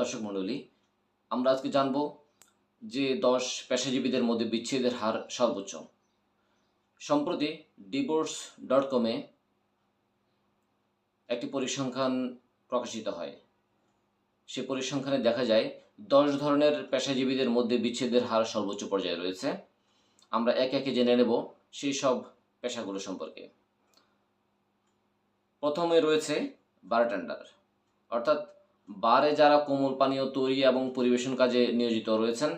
দর্শক মণ্ডলী, আমরা আজকে জানব যে দশ পেশাজীবীদের মধ্যে বিচ্ছেদের হার সর্বোচ্চ। সম্প্রতি ডিভোর্স ডট কমে একটি পরিসংখ্যান প্রকাশিত হয়। সে পরিসংখ্যানে দেখা যায়, দশ ধরনের পেশাজীবীদের মধ্যে বিচ্ছেদের হার সর্বোচ্চ পর্যায়ে রয়েছে। আমরা একে একে জেনে নেব সেই সব পেশাগুলো সম্পর্কে। প্রথমে রয়েছে বারটেন্ডার অর্থাৎ বারে যারা কোমল পানীয় তৈরি এবং পরিবেশন কাজে নিয়োজিত রয়েছেন,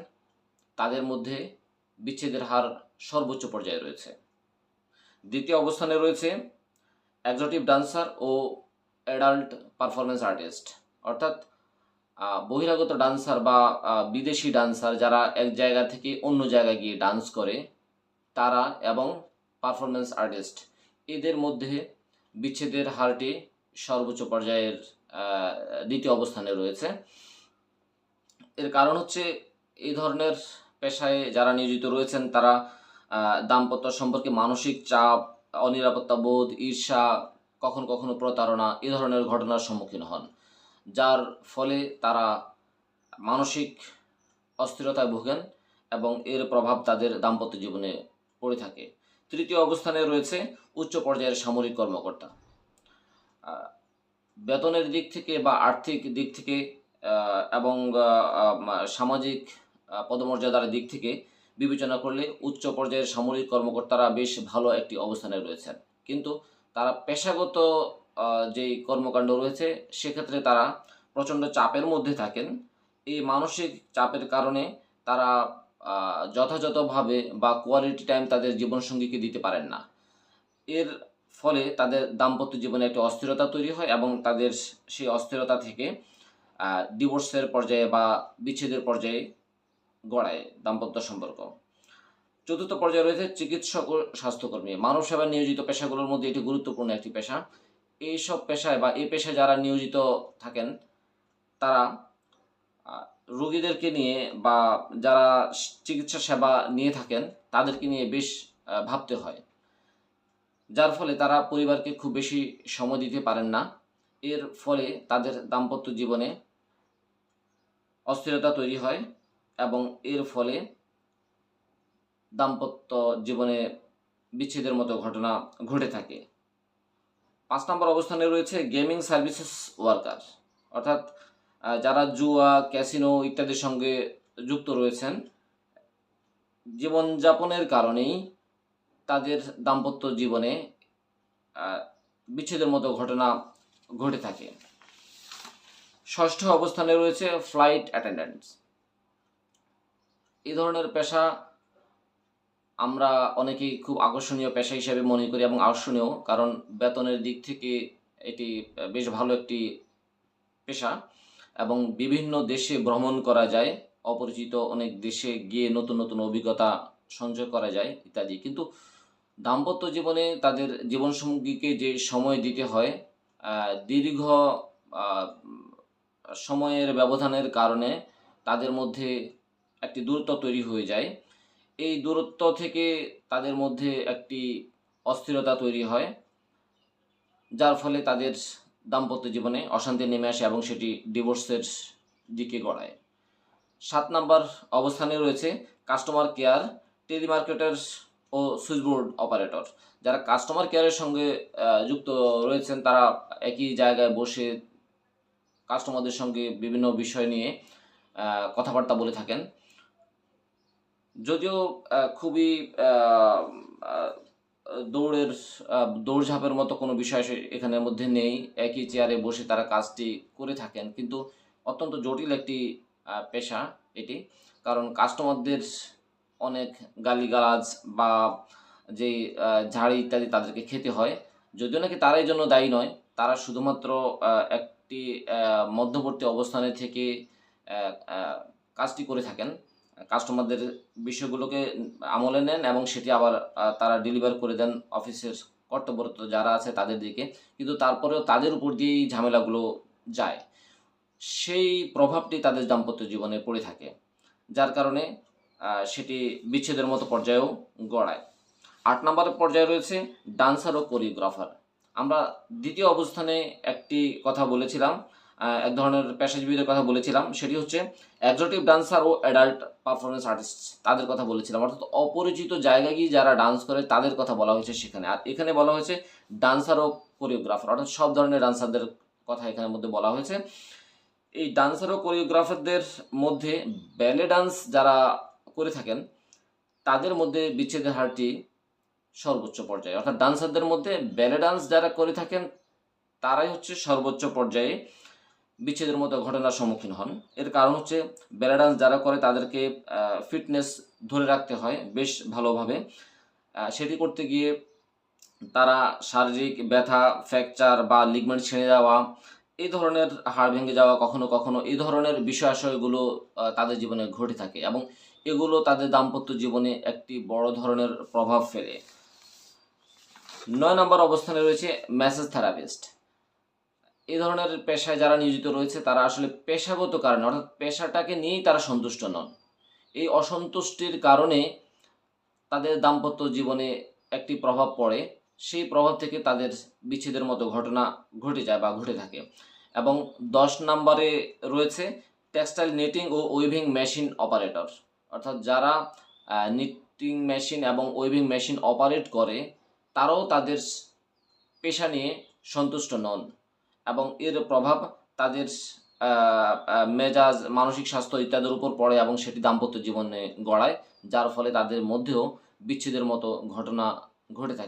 তাদের মধ্যে বিচ্ছেদের হার সর্বোচ্চ পর্যায়ে রয়েছে। দ্বিতীয় অবস্থানে রয়েছে একজটিভ ডান্সার ও অ্যাডাল্ট পারফরমেন্স আর্টিস্ট অর্থাৎ বহিরাগত ডান্সার বা বিদেশি ডান্সার যারা এক জায়গা থেকে অন্য জায়গায় গিয়ে ডান্স করে, তারা এবং পারফরমেন্স আর্টিস্ট এদের মধ্যে বিচ্ছেদের হারটি সর্বোচ্চ পর্যায়ের দ্বিতীয় অবস্থানে রয়েছে। এর কারণ হচ্ছে এই ধরনের পেশায় যারা নিয়োজিত রয়েছেন, তারা দাম্পত্য সম্পর্কে মানসিক চাপ, অনিরাপত্তা বোধ, ঈর্ষা, কখনো কখনো প্রতারণা এ ধরনের ঘটনার সম্মুখীন হন, যার ফলে তারা মানসিক অস্থিরতায় ভোগেন এবং এর প্রভাব তাদের দাম্পত্য জীবনে পড়ে থাকে। তৃতীয় অবস্থানে রয়েছে উচ্চ পর্যায়ের সামরিক কর্মকর্তা। বেতনের দিক থেকে বা আর্থিক দিক থেকে এবং সামাজিক পদমর্যাদার দিক থেকে বিবেচনা করলে উচ্চ পর্যায়ের সামরিক কর্মকর্তারা বেশ ভালো একটি অবস্থানে রয়েছেন। কিন্তু তারা পেশাগত যেই কর্মকাণ্ড রয়েছে, সেক্ষেত্রে তারা প্রচণ্ড চাপের মধ্যে থাকেন। এই মানসিক চাপের কারণে তারা যথাযথভাবে বা কোয়ালিটি টাইম তাদের জীবনসঙ্গীকে দিতে পারেন না। এর ফলে তাদের দাম্পত্য জীবনে একটা অস্থিরতা তৈরি হয় এবং তাদের সেই অস্থিরতা থেকে ডিভোর্সের পর্যায়ে বা বিচ্ছেদের পর্যায়ে গড়ায় দাম্পত্য সম্পর্ক। চতুর্থ পর্যায়ে রয়েছে চিকিৎসক ও স্বাস্থ্যকর্মী। মানব সেবায় নিয়োজিত পেশাগুলোর মধ্যে এটি গুরুত্বপূর্ণ একটি পেশা। এই সব পেশায় বা এই পেশায় যারা নিয়োজিত থাকেন, তারা রোগীদেরকে নিয়ে বা যারা চিকিৎসা সেবা নিয়ে থাকেন, তাদেরকে নিয়ে বেশ ভাবতে হয়। যার ফলে তারা পরিবারকে খুব বেশি সময় দিতে পারেন না। এর ফলে তাদের দাম্পত্য জীবনে অস্থিরতা তৈরি হয় এবং এর ফলে দাম্পত্য জীবনে বিচ্ছেদের মতো ঘটনা ঘটে থাকে। পাঁচ নম্বর অবস্থানে রয়েছে গেমিং সার্ভিসেস ওয়ার্কার। অর্থাৎ যারা জুয়া, ক্যাসিনো ইত্যাদির সঙ্গে যুক্ত রয়েছেন, জীবনযাপনের কারণেই তাদের দাম্পত্য জীবনে বিচ্ছেদের মতো ঘটনা ঘটে থাকে। ষষ্ঠ অবস্থানে রয়েছে ফ্লাইট অ্যাটেন্ডেন্টস এই ধরনের পেশা আমরা অনেকেই খুব আকর্ষণীয় পেশা হিসেবে মনে করি এবং আকর্ষণীয়, কারণ বেতনের দিক থেকে এটি বেশ ভালো একটি পেশা এবং বিভিন্ন দেশে ভ্রমণ করা যায়, অপরিচিত অনেক দেশে গিয়ে নতুন নতুন অভিজ্ঞতা সঞ্চয় করা যায় ইত্যাদি। কিন্তু দাম্পত্য জীবনে তাদের জীবনসঙ্গীকে যে সময় দিতে হয় দীর্ঘ সময়ের ব্যবধানের কারণে তাদের মধ্যে একটি দূরত্ব তৈরি হয়ে যায়। এই দূরত্ব থেকে তাদের মধ্যে একটি অস্থিরতা তৈরি হয়, যার ফলে তাদের দাম্পত্য জীবনে অশান্তি নেমে আসে এবং সেটি ডিভোর্সের দিকে গড়ায়। সাত নাম্বার অবস্থানে রয়েছে কাস্টমার কেয়ার, টেলিমার্কেটার ও সুইচবোর্ড অপারেটর। যারা কাস্টমার কেয়ারের সঙ্গে যুক্ত রয়েছেন, তারা একই জায়গায় বসে কাস্টমারদের সঙ্গে বিভিন্ন বিষয় নিয়ে কথাবার্তা বলে থাকেন। যদিও খুবই দৌড়ের দৌড়ঝাঁপের মতো কোনো বিষয় এখানের মধ্যে নেই। একই চেয়ারে বসে তারা কাজটি করে থাকেন। কিন্তু অত্যন্ত জটিল একটি পেশা এটি। কারণ কাস্টমারদের অনেক গালিগালাজ বা যে ঝাড়ি ইত্যাদি তাদেরকে খেতে হয়। যদিও নাকি তারা এই জন্য দায়ী নয়, তারা শুধুমাত্র একটি মধ্যবর্তী অবস্থানে থেকে কাজটি করে থাকেন। কাস্টমারদের বিষয়গুলোকে আমলে নেন এবং সেটি আবার তারা ডেলিভার করে দেন অফিসের কর্তব্যরত যারা আছে তাদের দিকে। কিন্তু তারপরেও তাদের উপর দিয়েই ঝামেলাগুলো যায়। সেই প্রভাবটি তাদের দাম্পত্য জীবনে পড়ে থাকে। যার কারণে সেটি বিচ্ছেদের মতো পর্যায়েও গড়ায়। আট নম্বর পর্যায়ে রয়েছে ডান্সার ও কোরিওগ্রাফার। আমরা দ্বিতীয় অবস্থানে একটি কথা বলেছিলাম এক ধরনের পেশাজীবীদের কথা বলেছিলাম, সেটি হচ্ছে একজোটিক ডান্সার ও অ্যাডাল্ট পারফরমেন্স আর্টিস্ট তাদের কথা বলেছিলাম। অর্থাৎ অপরিচিত জায়গায় গিয়ে যারা ডান্স করে, তাদের কথা বলা হয়েছে সেখানে। আর এখানে বলা হয়েছে ডান্সার ও কোরিওগ্রাফার অর্থাৎ সব ধরনের ডান্সারদের কথা এখানের মধ্যে বলা হয়েছে। এই ডান্সার ও কোরিওগ্রাফারদের মধ্যে ব্যালে ডান্স যারা করে থাকেন, তাদের মধ্যে বিচ্ছেদের হারটি সর্বোচ্চ পর্যায়ে। অর্থাৎ ডান্সারদের মধ্যে ব্যালে ডান্স যারা করে থাকেন, তারাই হচ্ছে সর্বোচ্চ পর্যায়ে বিচ্ছেদের মতো ঘটনার সম্মুখীন হন। এর কারণ হচ্ছে ব্যালে ডান্স যারা করে, তাদেরকে ফিটনেস ধরে রাখতে হয় বেশ ভালোভাবে। সেটি করতে গিয়ে তারা শারীরিক ব্যথা ফ্র্যাকচার বা লিগমেন্ট ছিঁড়ে যাওয়া, এই ধরনের হাড় ভেঙে যাওয়া, কখনো কখনো এই ধরনের বিষয়াশয়গুলো তাদের জীবনে ঘটে থাকে এবং এগুলো তাদের দাম্পত্য জীবনে একটি বড় ধরনের প্রভাব ফেলে। নয় নম্বর অবস্থানে রয়েছে ম্যাসেজ থেরাপিস্ট। এই ধরনের পেশায় যারা নিয়োজিত রয়েছে, তারা আসলে পেশাগত কারণে, অর্থাৎ পেশাটাকে নিয়েই তারা সন্তুষ্ট নন। এই অসন্তুষ্টির কারণে তাদের দাম্পত্য জীবনে একটি প্রভাব পড়ে। সেই প্রভাব থেকে তাদের বিচ্ছেদের মতো ঘটনা ঘটে যায় বা ঘটে থাকে। এবং দশ নম্বরে রয়েছে টেক্সটাইল নেটিং ও উইভিং মেশিন অপারেটর। অর্থাৎ যারা নিটিং মেশিন এবং ওয়েভিং মেশিন অপারেট করে, তারাও তাদের পেশা নিয়ে সন্তুষ্ট নন এবং এর প্রভাব তাদের মেজাজ, মানসিক স্বাস্থ্য ইত্যাদির উপর পড়ে এবং সেটি দাম্পত্য জীবনে গড়ায়, যার ফলে তাদের মধ্যেও বিচ্ছেদের মতো ঘটনা ঘটে থাকে।